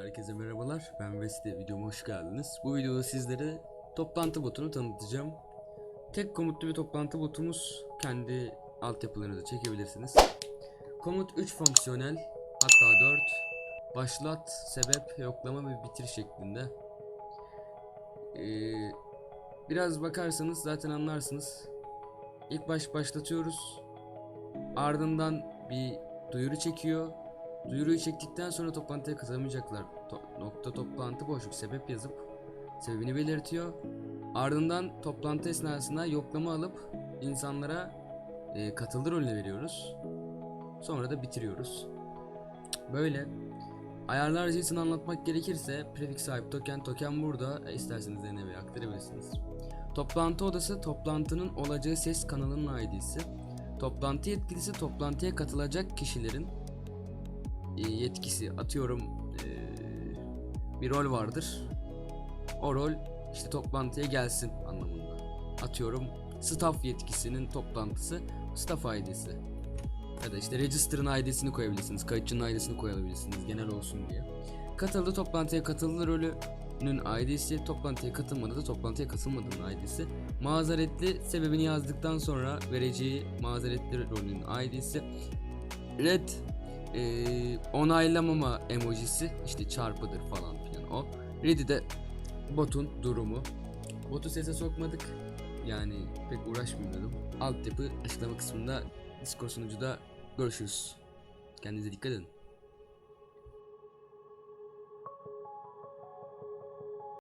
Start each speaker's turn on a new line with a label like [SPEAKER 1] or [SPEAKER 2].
[SPEAKER 1] Herkese merhabalar. Ben Vesti. Videoma hoş geldiniz. Bu videoda sizlere toplantı botunu tanıtacağım. Tek komutlu bir toplantı botumuz. Kendi altyapılarınızı çekebilirsiniz. Komut 3 fonksiyonel, hatta 4. Başlat, sebep, yoklama ve bitir şeklinde. Ee, biraz bakarsanız zaten anlarsınız. İlk baş başlatıyoruz. Ardından bir duyuru çekiyor. Duyuruyu çektikten sonra toplantıya katılamayacaklar. To- nokta toplantı boşluk sebep yazıp sebebini belirtiyor. Ardından toplantı esnasında yoklama alıp insanlara e, katıldı rolünü veriyoruz. Sonra da bitiriyoruz. Böyle. Ayarlar JSON anlatmak gerekirse prefix sahip token token burada e, isterseniz denemeye aktarabilirsiniz. Toplantı odası toplantının olacağı ses kanalının ID'si. Toplantı yetkilisi toplantıya katılacak kişilerin yetkisi atıyorum e, bir rol vardır. O rol işte toplantıya gelsin anlamında. Atıyorum staff yetkisinin toplantısı staff ID'si. Ya da işte register'ın ID'sini koyabilirsiniz. Kayıtçının ID'sini koyabilirsiniz genel olsun diye. Katıldı toplantıya katıldı rolünün ID'si, toplantıya katılmadı da toplantıya katılmadığının ID'si. Mazeretli sebebini yazdıktan sonra vereceği mazeretli rolünün ID'si. Red e, onaylamama emojisi işte çarpıdır falan filan o. Ready de botun durumu. Botu sese sokmadık. Yani pek uğraşmıyordum. Altyapı açıklama kısmında Discord sunucuda görüşürüz. Kendinize dikkat edin.